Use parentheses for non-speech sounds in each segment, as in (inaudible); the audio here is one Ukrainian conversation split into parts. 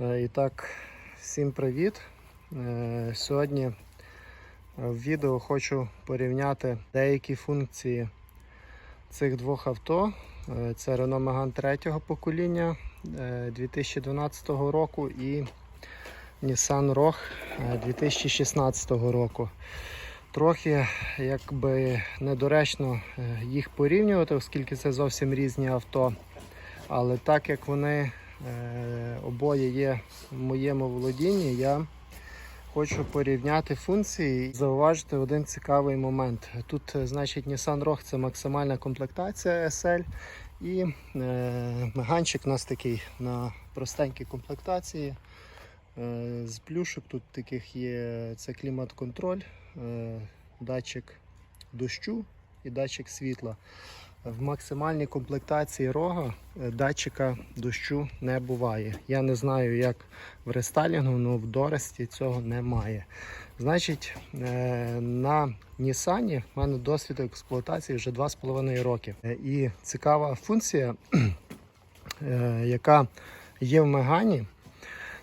Е, І так, всім привіт. Е, Сьогодні в відео хочу порівняти деякі функції цих двох авто. Е, Це Renault Megane третього покоління е, 2012 року і Nissan Rogue е, 2016 року. Трохи якби недоречно їх порівнювати, оскільки це зовсім різні авто. Але так як вони обоє є в моєму володінні, я хочу порівняти функції і зауважити один цікавий момент. Тут, е, значить, Nissan Rogue це максимальна комплектація SL. І е, меганчик у нас такий на простенькій комплектації. Е, з плюшок тут таких є це клімат-контроль, е, датчик дощу і датчик світла. В максимальній комплектації рога е, датчика дощу не буває. Я не знаю, як в рестайлінгу, але в Доресті цього немає. Значить, е, на Нісані в мене досвід експлуатації вже 2,5 роки. Е, І цікава функція, (clears throat) яка є в Мегані,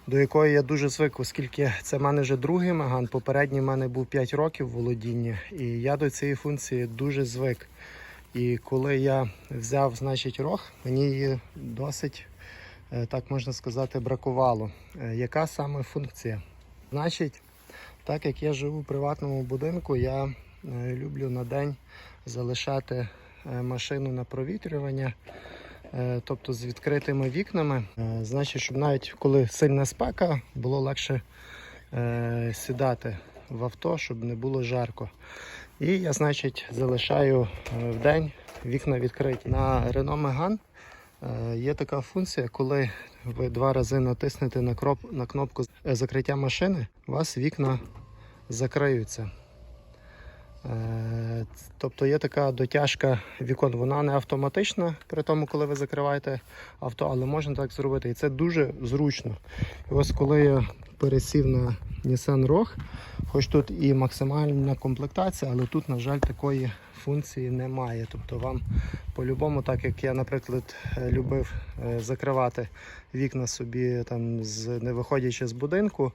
до якої я дуже звик, оскільки це в мене вже другий Меган. Попередній в мене був 5 років в володінні, і я до цієї функції дуже звик. І коли я взяв, значить, рог, мені її досить, е, так можна сказати, бракувало. Е, Яка саме функція? Значить, так як я живу в приватному будинку, я е, люблю на день залишати машину на провітрювання, тобто з відкритими вікнами. Значить, щоб навіть коли сильна спека, було легше сідати в авто, щоб не було жарко. І я, значить, залишаю е, в день вікна відкриті. На Renault Megane е, є така функція, коли ви два рази натиснете на, кроп, на кнопку закриття машини, у вас вікна закриються. Е, Тобто є така дотяжка вікон, вона не автоматична при тому, коли ви закриваєте авто, але можна так зробити. І це дуже зручно. І ось коли я пересів на Nissan Rogue, хоч тут і максимальна комплектація, але тут, на жаль, такої функції немає. Тобто вам по-любому, так як я, наприклад, е, любив е, закривати вікна собі, там, з, не виходячи з будинку,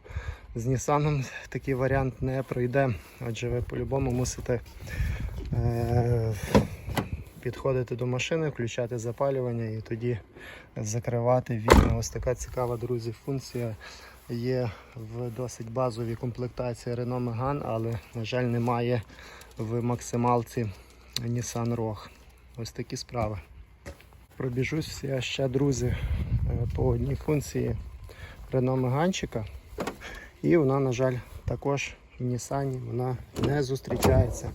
з Nissan такий варіант не пройде, адже ви по-любому мусите е, підходити до машини, включати запалювання і тоді закривати вікна. Ось така цікава, друзі, функція є в досить базовій комплектації Renault Megane, але, на жаль, немає в максималці Nissan Rogue. Ось такі справи. Пробіжусь я ще, друзі, е, по одній функції Renault Megane. І вона, на жаль, також в Нісані вона не зустрічається.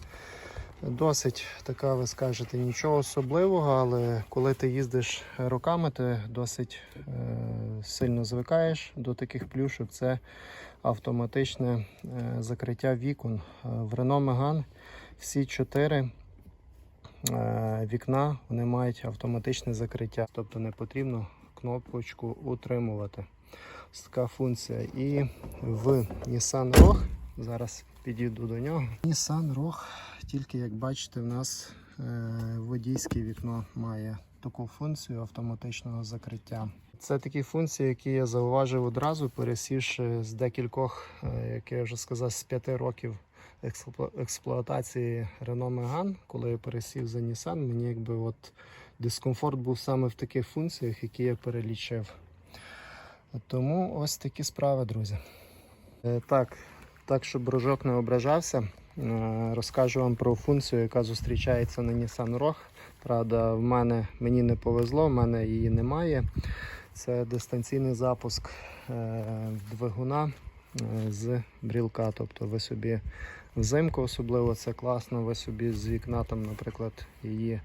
Досить така, ви скажете, нічого особливого, але коли ти їздиш роками, ти досить е, сильно звикаєш до таких плюшок. Це автоматичне е, закриття вікон. Е, В Renault Megane всі чотири е, вікна вони мають автоматичне закриття, тобто не потрібно кнопочку утримувати. Ось така функція. І в Nissan Rogue, зараз підійду до нього. Nissan Rogue, тільки як бачите, в нас водійське вікно має таку функцію автоматичного закриття. Це такі функції, які я зауважив одразу, пересівши з декількох, е, як я вже сказав, з п'яти років експлуатації Renault Megane, коли я пересів за Nissan, мені якби от дискомфорт був саме в таких функціях, які я перелічив. Тому ось такі справи, друзі. Е, Так, так щоб брожок не ображався, е, розкажу вам про функцію, яка зустрічається на Nissan Rogue. Правда, в мене мені не повезло, в мене її немає. Це дистанційний запуск е, двигуна е, з брілка. Тобто ви собі взимку особливо це класно, ви собі з вікна, там, наприклад, її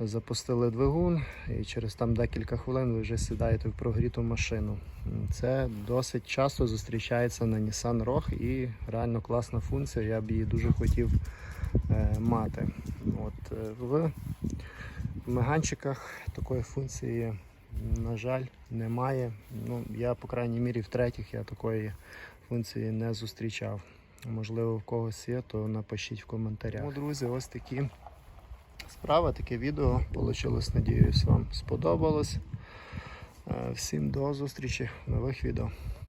запустили двигун, і через там декілька хвилин ви вже сідаєте в прогріту машину. Це досить часто зустрічається на Nissan Rogue і реально класна функція. Я б її дуже хотів е, мати. От, в меганчиках такої функції, на жаль, немає. Ну, я, по крайній мірі, в третіх я такої функції не зустрічав. Можливо, в когось є, то напишіть в коментарях. Ну, друзі, ось такі справи, таке відео вийшло. Надіюсь, вам сподобалось. Е, Всім до зустрічі в нових відео.